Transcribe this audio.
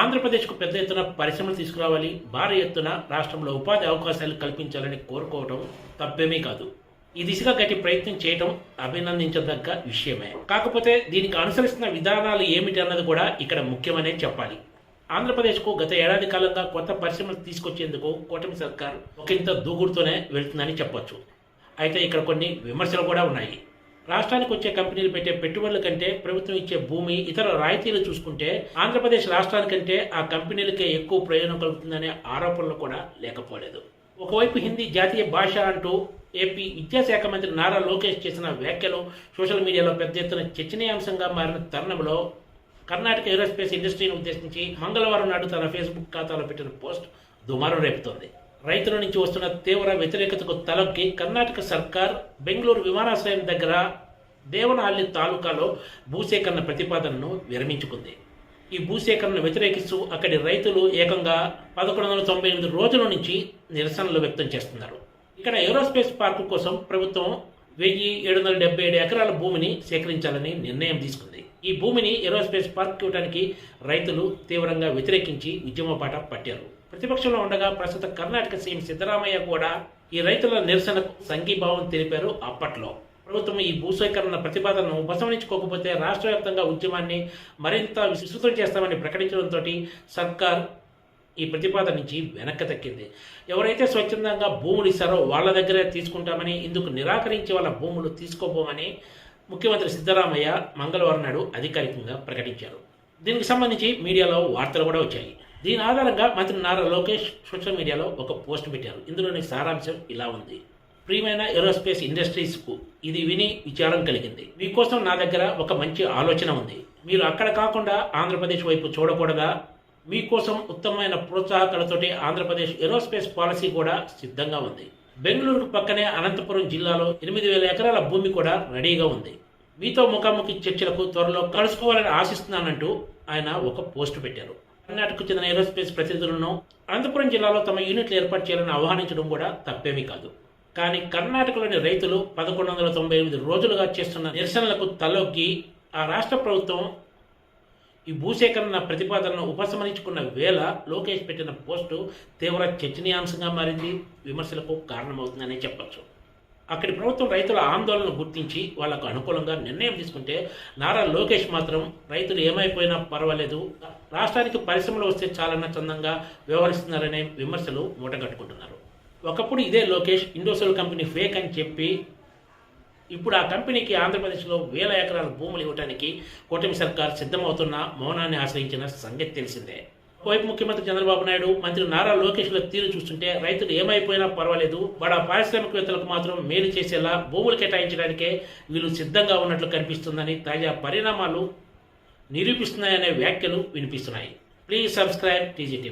ఆంధ్రప్రదేశ్కు పెద్ద ఎత్తున పరిశ్రమలు తీసుకురావాలి భారీ ఎత్తున రాష్ట్రంలో ఉపాధి అవకాశాలు కల్పించాలని కోరుకోవడం తప్పేమీ కాదు. ఈ దిశగా గట్టి ప్రయత్నం చేయడం అభినందించదగ్గ విషయమే. కాకపోతే దీనికి అనుసరిస్తున్న విధానాలు ఏమిటి అన్నది కూడా ఇక్కడ ముఖ్యమనే చెప్పాలి. ఆంధ్రప్రదేశ్కు గత ఏడాది కాలంగా కొత్త పరిశ్రమలు తీసుకొచ్చేందుకు కూటమి సర్కార్ ఒకంత దూకుడుతోనే వెళ్తుందని చెప్పొచ్చు. అయితే ఇక్కడ కొన్ని విమర్శలు కూడా ఉన్నాయి. రాష్ట్రానికి వచ్చే కంపెనీలు పెట్టే పెట్టుబడుల కంటే ప్రభుత్వం ఇచ్చే భూమి ఇతర రాయితీలు చూసుకుంటే ఆంధ్రప్రదేశ్ రాష్ట్రానికంటే ఆ కంపెనీలకే ఎక్కువ ప్రయోజనం కలుగుతుందనే ఆరోపణలు కూడా లేకపోలేదు. ఒకవైపు హిందీ జాతీయ భాష అంటూ ఏపీ విద్యాశాఖ మంత్రి నారా లోకేష్ చేసిన వ్యాఖ్యలు సోషల్ మీడియాలో పెద్ద ఎత్తున చర్చనీయాంశంగా మారిన తరుణంలో కర్ణాటక ఏరోస్పేస్ ఇండస్ట్రీని ఉద్దేశించి మంగళవారం నాడు తన ఫేస్బుక్ ఖాతాలో పెట్టిన పోస్ట్ దుమారం రేపుతోంది. రైతుల నుంచి వస్తున్న తీవ్ర వ్యతిరేకతకు తలొక్కి కర్ణాటక సర్కార్ బెంగళూరు విమానాశ్రయం దగ్గర దేవనహల్లి తాలూకాలో భూసేకరణ ప్రతిపాదనను విరమించుకుంది. ఈ భూసేకరణను వ్యతిరేకిస్తూ అక్కడి రైతులు ఏకంగా పదకొండు వందల తొంభై ఎనిమిది రోజుల నుంచి నిరసనలు వ్యక్తం చేస్తున్నారు. ఇక్కడ ఏరోస్పేస్ పార్కు కోసం ప్రభుత్వం వెయ్యి ఏడు వందల డెబ్బై ఏడు ఎకరాల భూమిని సేకరించాలని నిర్ణయం తీసుకుంది. ఈ భూమిని ఏరోస్పేస్ పార్క్ ఇవ్వడానికి రైతులు తీవ్రంగా వ్యతిరేకించి ఉద్యమపాట పట్టారు. ప్రతిపక్షంలో ఉండగా ప్రస్తుత కర్ణాటక సీఎం సిద్ధరామయ్య కూడా ఈ రైతుల నిరసనకు సంఘీభావం తెలిపారు అప్పట్లో. ప్రభుత్వం ఈ భూసేకరణ ప్రతిపాదనను ఉపసంహరించుకోకపోతే రాష్ట్ర వ్యాప్తంగా ఉద్యమాన్ని మరింత విస్తృతం చేస్తామని ప్రకటించడంతో సర్కార్ ఈ ప్రతిపాదన నుంచి వెనక్కి తక్కింది. ఎవరైతే స్వచ్ఛందంగా భూములు ఇస్తారో వాళ్ళ దగ్గరే తీసుకుంటామని ఇందుకు నిరాకరించి వాళ్ళ భూములు తీసుకోబోమని ముఖ్యమంత్రి సిద్ధరామయ్య మంగళవారం నాడు అధికారికంగా ప్రకటించారు. దీనికి సంబంధించి మీడియాలో వార్తలు కూడా వచ్చాయి. దీని ఆధారంగా మంత్రి నారా లోకేష్ సోషల్ మీడియాలో ఒక పోస్ట్ పెట్టారు. ఇందులోని సారాంశం ఇలా ఉంది. ప్రియమైన ఏరోస్పేస్ ఇండస్ట్రీస్కు ఇది విని విచారం కలిగింది. మీకోసం నా దగ్గర ఒక మంచి ఆలోచన ఉంది. మీరు అక్కడ కాకుండా ఆంధ్రప్రదేశ్ వైపు చూడకూడదా? మీకోసం ఉత్తమమైన ప్రోత్సాహకాలతోటి ఆంధ్రప్రదేశ్ ఏరోస్పేస్ పాలసీ కూడా సిద్ధంగా ఉంది. బెంగళూరుకు పక్కనే అనంతపురం జిల్లాలో ఎనిమిది వేల ఎకరాల భూమి కూడా రెడీగా ఉంది. మీతో ముఖాముఖి చర్చలకు త్వరలో కలుసుకోవాలని ఆశిస్తున్నానంటూ ఆయన ఒక పోస్ట్ పెట్టారు. కర్ణాటకకు చెందిన ఏరోస్పేస్ ప్రతినిధులను అనంతపురం జిల్లాలో తమ యూనిట్లు ఏర్పాటు చేయాలని ఆహ్వానించడం కూడా తప్పేమీ కాదు. కానీ కర్ణాటకలోని రైతులు పదకొండు వందల తొంభై ఎనిమిది రోజులుగా చేస్తున్న నిరసనలకు తలొగ్గి ఆ రాష్ట్ర ప్రభుత్వం ఈ భూసేకరణ ప్రతిపాదనను ఉపసంహరించుకున్న వేళ లోకేష్ పెట్టిన పోస్టు తీవ్ర చర్చనీయాంశంగా మారింది. విమర్శలకు కారణమవుతుందనే చెప్పచ్చు. అక్కడి ప్రభుత్వం రైతుల ఆందోళనను గుర్తించి వాళ్ళకు అనుకూలంగా నిర్ణయం తీసుకుంటే నారా లోకేష్ మాత్రం రైతులు ఏమైపోయినా పర్వాలేదు. రాష్ట్రానికి పరిశ్రమలు వస్తే చాలన్న చందంగా వ్యవహరిస్తున్నారనే విమర్శలు మూటగట్టుకుంటున్నారు. ఒకప్పుడు ఇదే లోకేష్ ఇండోసోల్ కంపెనీ ఫేక్ అని చెప్పి ఇప్పుడు ఆ కంపెనీకి ఆంధ్రప్రదేశ్లో వేల ఎకరాల భూములు ఇవ్వడానికి కూటమి సర్కార్ సిద్ధమవుతున్న మౌనాన్ని ఆశ్రయించిన సంగతి తెలిసిందే. వైపు ముఖ్యమంత్రి చంద్రబాబు నాయుడు మంత్రి నారా లోకేష్ల తీరు చూస్తుంటే రైతులు ఏమైపోయినా పర్వాలేదు బడా పారిశ్రామికవేత్తలకు మాత్రం మేలు చేసేలా భూములు కేటాయించడానికే వీళ్ళు సిద్ధంగా ఉన్నట్లు కనిపిస్తుందని తాజా పరిణామాలు నిరూపిస్తున్నాయనే వ్యాఖ్యలు వినిపిస్తున్నాయి. Please subscribe TGT